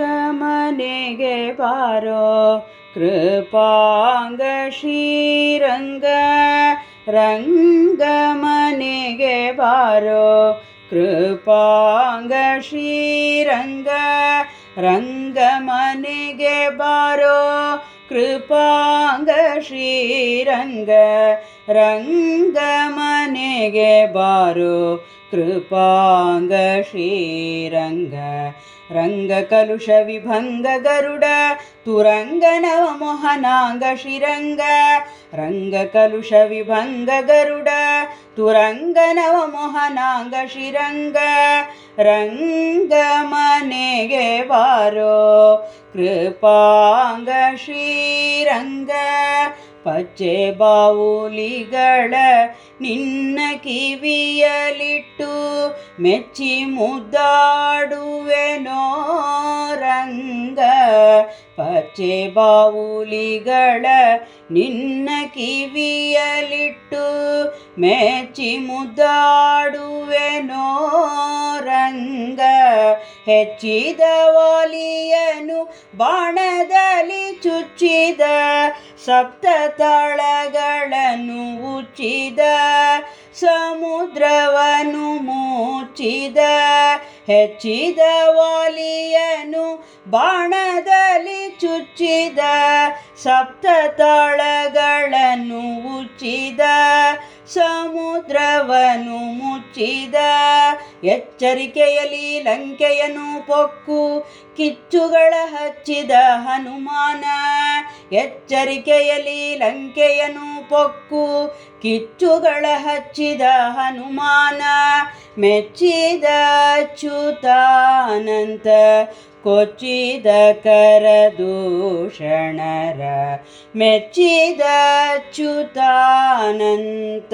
ರಂಗಮನೆಗೆ ಬಾರೋ ಕೃಪಾಂಗ ಶ್ರೀರಂಗ ರಂಗಮನೆಗೆ ಬಾರೋ ಕೃಪಾಂಗ ಶ್ರೀರಂಗ ರಂಗಮನೆಗೆ ಬಾರೋ ಕೃಪಾಂಗ ಶ್ರೀರಂಗ ರಂಗಮನೆಗೆ ಬಾರೋ ಕೃಪಾಂಗ ಶ್ರೀರಂಗ रङ्गकलुषविभङ्गगरुड तुरङ्गनवमोहनाङ्गशिरङ्ग। रङ्गकलुषविभङ्गगरुड तुरङ्गनवमोहनाङ्गशिरङ्ग। रङ्गमनेगे वारो कृपाङ्गीरङ्ग ಪಚ್ಚೆ ಬಾವುಲಿಗಳ ನಿನ್ನ ಕಿವಿಯಲಿಟ್ಟು ಮೆಚ್ಚಿ ಮುದ್ದಾಡುವೆನೋ ರಂಗ. ಪಚ್ಚೆ ಬಾವುಲಿಗಳ ನಿನ್ನ ಕಿವಿಯಲಿಟ್ಟು ಮೆಚ್ಚಿ ಮುದ್ದಾಡುವೆನೋ ರಂಗ. ಹೆಚ್ಚಿದ ವಾಲಿಯನು ಬಾಣದಲ್ಲಿ ಚುಚ್ಚಿದ ಸಪ್ತ ತಳಗಳನ್ನು ಉಚ್ಚಿದ ಸಮುದ್ರವನ್ನು ಮುಚ್ಚಿದ ಹೆಚ್ಚಿದ ವಾಲಿಯನು ಬಾಣದಲ್ಲಿ ಚುಚ್ಚಿದ ಸಪ್ತ ತಳಗಳನ್ನು ಉಚ್ಚಿದ ಸಮುದ್ರವನ್ನು ಮುಚ್ಚಿದ ಎಚ್ಚರಿಕೆಯಲ್ಲಿ ಲಂಕೆಯನು ಪೊಕ್ಕು, ಕಿಚ್ಚುಗಳ ಹಚ್ಚಿದ ಹನುಮಾನ. ಎಚ್ಚರಿಕೆಯಲ್ಲಿ ಲಂಕೆಯನು ಪೊಕ್ಕು, ಕಿಚ್ಚುಗಳ ಹಚ್ಚಿದ ಹನುಮಾನ. ಮೆಚ್ಚಿದ ಚ್ಯುತಾನಂತ, ಕೊಚ್ಚಿದ ಕರದೂಷಣರ. ಮೆಚ್ಚಿದ ಚ್ಯುತಾನಂತ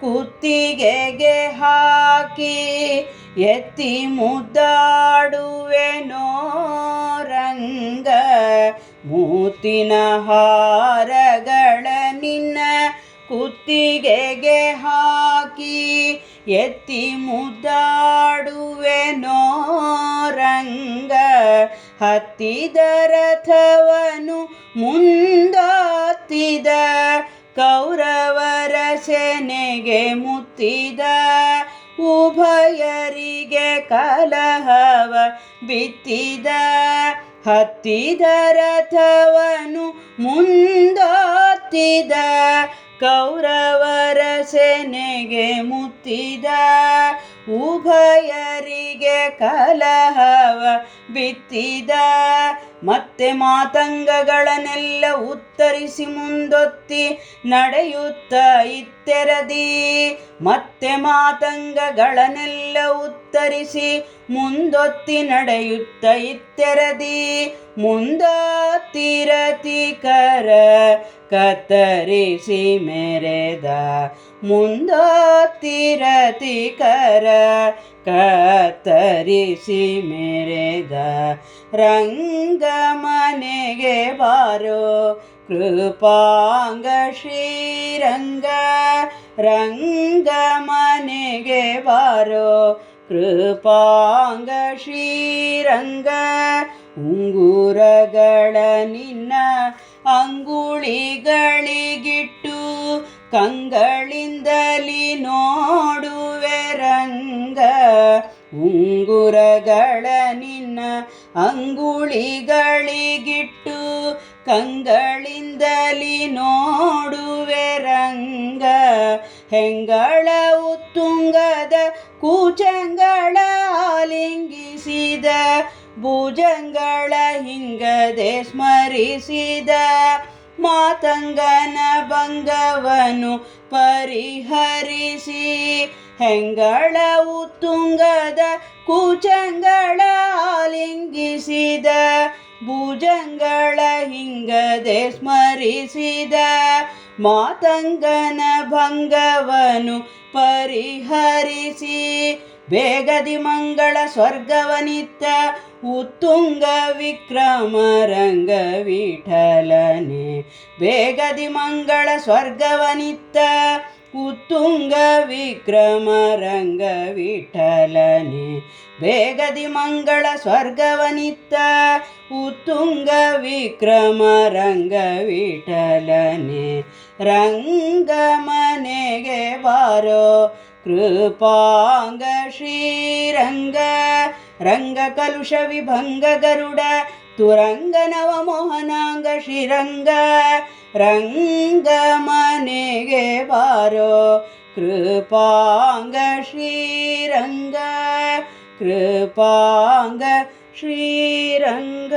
ಕುತ್ತಿಗೆಗೆ ಹಾಕಿ ಎತ್ತಿ ಮುದ್ದಾಡುವೆನೋ ರಂಗ. ಮೂತಿನ ಹಾರಗಳ ನಿನ್ನ ಕುತ್ತಿಗೆಗೆ ಹಾಕಿ ಎತ್ತಿ ಮುದ್ದಾಡುವೆನೋ ರಂಗ. ಹತ್ತಿದ ರಥವನು ಮುಂದೊತ್ತಿದ ಸೇನೆಗೆ ಮುತ್ತಿದ ಉಭಯರಿಗೆ ಕಲಹವ ಬಿತ್ತಿದ ಹತ್ತಿದ ರಥವನು ಮುಂದೊತ್ತಿದ ಕೌರವರ ಸೆನೆಗೆ ಮುತ್ತಿದ ಉಭಯರಿಗೆ ಕಲಹವ ಬಿತ್ತಿದ ಮತ್ತೆ ಮಾತಂಗಗಳನ್ನೆಲ್ಲ ಉತ್ತರಿಸಿ ಮುಂದೊತ್ತಿ ನಡೆಯುತ್ತ ಇತ್ತೆರದಿ. ಮತ್ತೆ ಮಾತಂಗಗಳನ್ನೆಲ್ಲ ಉತ್ತರಿಸಿ ಮುಂದೊತ್ತಿ ನಡೆಯುತ್ತ ಇತ್ತೆರದಿ. ಮುಂದೊತ್ತಿರತಿ ಕರ ಕತ್ತರಿಸಿ ಮೆರೆದ ಮುಂದೊತ್ತಿರತಿ ಕರ ಕತ್ತರಿಸಿ ಮೆರೆದ ರಂಗಮನೆಗೆ ಬಾರೋ ಕೃಪಾಂಗ ಶ್ರೀರಂಗ ರಂಗಮನೆಗೆ ಬಾರೋ ಕೃಪಾಂಗ ಶ್ರೀರಂಗ ಉಂಗುರಗಳ ನಿನ್ನ ಅಂಗುಳಿಗಳಿಗಿಟ್ಟು ಕಂಗಳಿಂದಲಿ ನೋಡುವೆ ರಂಗ, ಉಂಗುರಗಳ ನಿನ್ನ ಅಂಗುಳಿಗಳಿಗಿಟ್ಟು ಕಂಗಳಿಂದಲಿ ನೋಡುವೆ ರಂಗ, ಹೆಂಗಳ ಉತ್ತುಂಗದ ಕೂಚಂಗಳ ಆಲಿಂಗಿಸಿದ, ಭುಜಂಗಳ ಹಿಂಗದೆ ಸ್ಮರಿಸಿದ. ಮಾತಂಗನ ಭಂಗವನು ಪರಿಹರಿಸಿ. ಹೆಂಗಳ ಉತ್ತುಂಗದ ಕೂಚಂಗಳ ಲಿಂಗಿಸಿದ ಭುಜಂಗಳ ಹಿಂಗದೆ ಸ್ಮರಿಸಿದ. ಮಾತಂಗನ ಭಂಗವನು ಪರಿಹರಿಸಿ. ಬೇಗದಿ ಮಂಗಳ ಸ್ವರ್ಗವನಿತ್ತ ಉತ್ತುಂಗ ವಿಕ್ರಮ ರಂಗ ವಿಠಲನೆ ಬೇಗದಿ ಮಂಗಳ ಸ್ವರ್ಗವನಿತ್ತ ಉತ್ತುಂಗ ವಿಕ್ರಮ ರಂಗ ವಿಠಲನೆ ಬೇಗದಿ ಮಂಗಳ ಸ್ವರ್ಗವನಿತ್ತ ಉತ್ತುಂಗ ವಿಕ್ರಮ ರಂಗ ವಿಠಲನೆ ರಂಗ ಮನೆಗೆ ಬಾರೋ ಕೃಪಾಂಗ ಶ್ರೀರಂಗ ರಂಗ ಕಲುಷ ವಿಭಂಗ ಗರುಡ ತುರಂಗ ನವ ಮೋಹನಾಂಗ ಶ್ರೀರಂಗ ರಂಗ ಮನೆಗೆ ಬಾರೋ ಕೃಪಾಂಗ ಶ್ರೀರಂಗ ಕೃಪಾಂಗ ಶ್ರೀರಂಗ